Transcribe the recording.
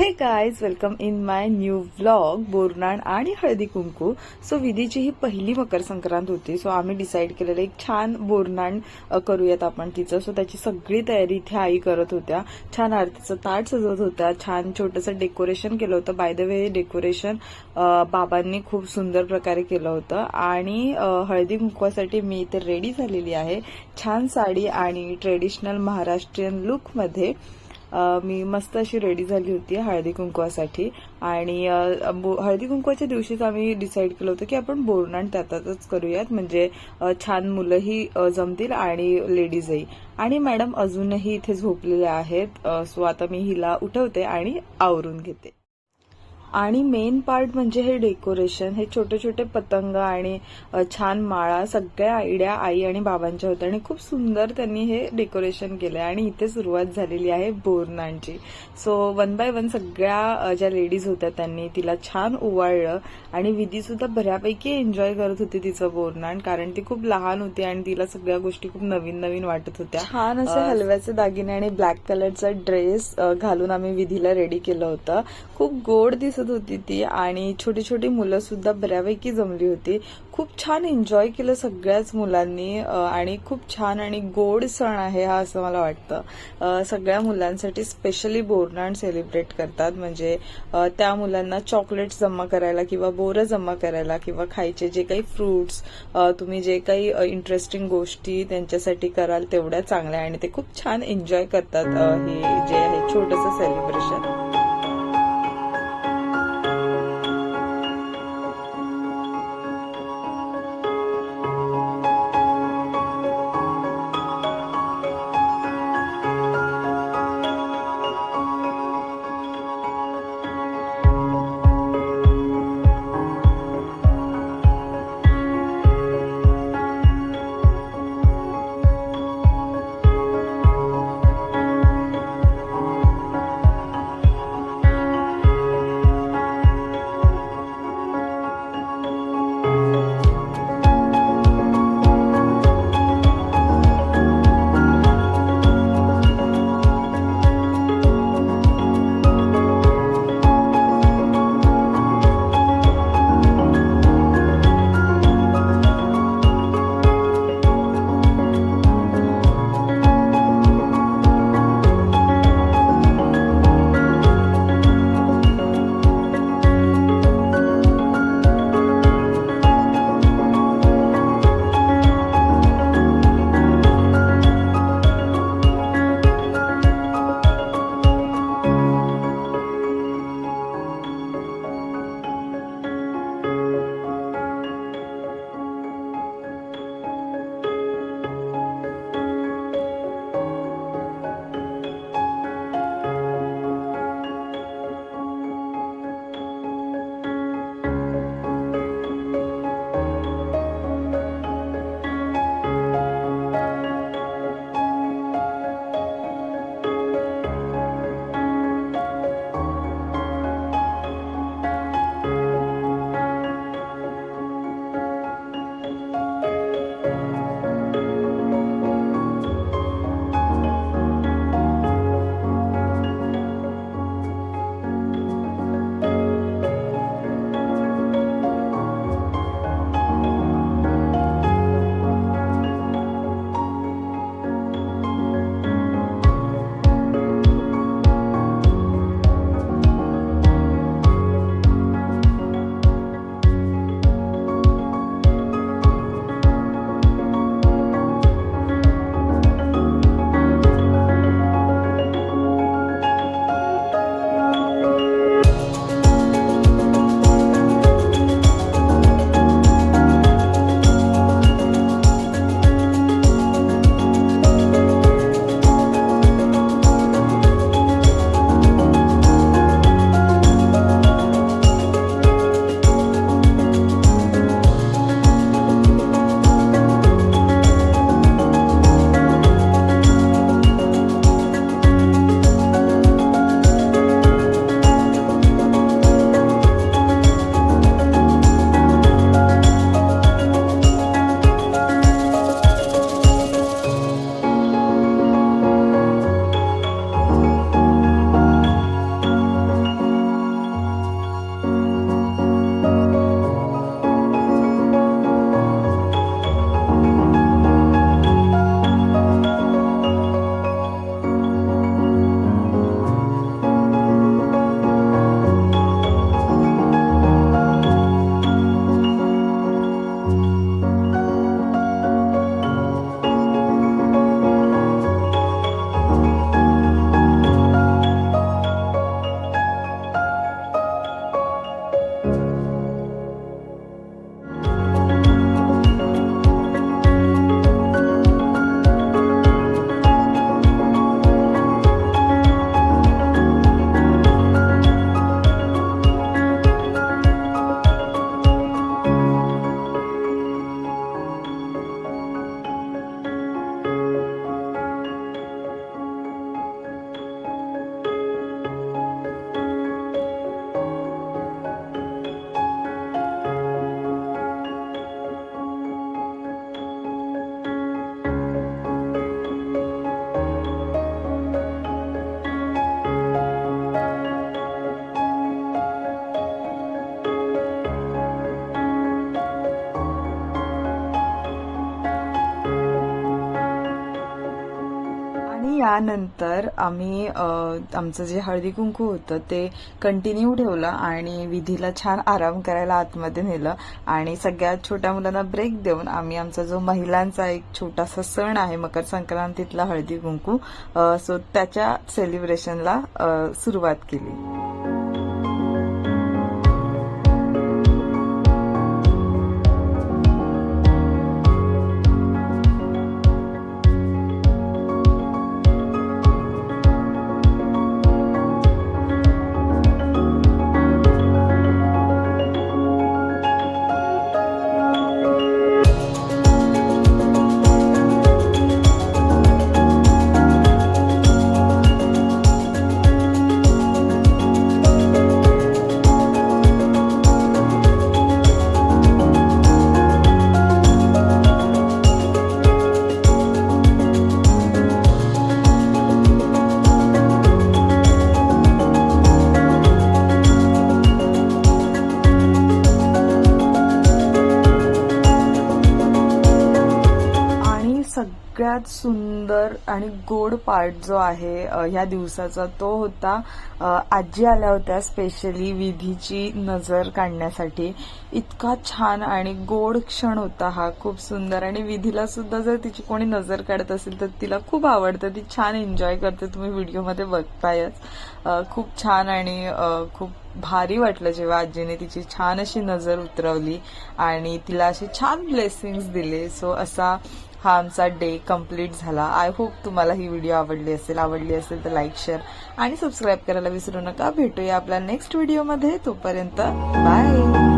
Hey guys welcome in my new vlog Boranan आणि Haldi Kunku so विधीची ही पहिली मकर संक्रांत होती. सो आम्ही डिसाईड केलेलं एक छान बोरनाण करूयात आपण तिचं. सो त्याची सगळी तयारी इथे आई करत होत्या. छान आरतीचं ताट सजवत होत्या. छान छोटंसं डेकोरेशन केलं होतं. बाय द वे डेकोरेशन बाबांनी खूप सुंदर प्रकारे केलं होतं. आणि हळदी कुंकवासाठी मी इथे रेडी झालेली आहे. छान साडी आणि ट्रेडिशनल महाराष्ट्रीयन लुकमध्ये मी मस्त अशी रेडी झाली होती हळदी कुंकवासाठी. आणि बो- हळदी कुंकवाच्या दिवशीच आम्ही डिसाईड केलं होतं की आपण बोरनाण त्यातच करूयात. म्हणजे छान मुलंही जमतील आणि लेडीजही आणि मॅडम अजूनही इथे झोपलेल्या आहेत. सो आता मी हिला उठवते आणि आवरून घेते. आणि मेन पार्ट म्हणजे हे डेकोरेशन हे छोटे छोटे पतंग आणि छान माळा सगळ्या आयडिया आई आणि बाबांच्या होत्या. आणि खूप सुंदर त्यांनी हे डेकोरेशन केलंय. आणि इथे सुरुवात झालेली आहे बोरनांची. सो वन बाय वन सगळ्या ज्या लेडीज होत्या त्यांनी तिला छान उवाळलं. आणि विधी सुद्धा बऱ्यापैकी एन्जॉय करत होती तिचं बोरनाण कारण ती खूप लहान होती आणि तिला सगळ्या गोष्टी खूप नवीन नवीन वाटत होत्या. छान असे हलव्याचे दागिने आणि ब्लॅक कलरचा ड्रेस घालून आम्ही विधीला रेडी केलं होतं. खूप गोड दिसत होती ती आणि छोटी छोटी मुलं सुद्धा बऱ्यापैकी जमली होती. खूप छान एन्जॉय केलं सगळ्याच मुलांनी आणि खूप छान आणि गोड सण आहे हा असं मला वाटतं. सगळ्या मुलांसाठी स्पेशली बोरनाण सेलिब्रेट करतात. म्हणजे त्या मुलांना चॉकलेट जमा करायला किंवा बोरं जमा करायला किंवा खायचे जे काही फ्रुट्स तुम्ही जे काही इंटरेस्टिंग गोष्टी त्यांच्यासाठी कराल तेवढ्या चांगल्या आणि ते खूप छान एन्जॉय करतात हे जे आहे छोटंसं सेलिब्रेशन त्यानंतर आम्ही आमचं जे हळदी कुंकू होतं ते कंटिन्यू ठेवलं आणि विधीला छान आराम करायला आतमध्ये नेलं. आणि सगळ्यात छोट्या मुलांना ब्रेक देऊन आम्ही आमचा जो महिलांचा एक छोटासा सण आहे मकर संक्रांतीतला हळदी कुंकू सो त्याच्या सेलिब्रेशनला सुरुवात केली. सगळ्यात सुंदर आणि गोड पार्ट जो आहे ह्या दिवसाचा तो होता आजी आल्या होत्या स्पेशली विधीची नजर काढण्यासाठी. इतका छान आणि गोड क्षण होता हा खूप सुंदर. आणि विधीला सुद्धा जर तिची कोणी नजर काढत असेल तर तिला खूप आवडतं. ती छान एन्जॉय करते. तुम्ही व्हिडिओमध्ये बघतायच. खूप छान आणि खूप भारी वाटलं जेव्हा आजीने तिची छान अशी नजर उतरवली आणि तिला असे छान ब्लेसिंग्स दिले. सो असा हा आमचा डे कंप्लीट झाला. आय होप तुम्हाला ही व्हिडिओ आवडली असेल. आवडली असेल तर लाईक शेअर आणि सबस्क्राईब करायला विसरू नका. भेटूया आपल्या नेक्स्ट व्हिडिओमध्ये तोपर्यंत बाय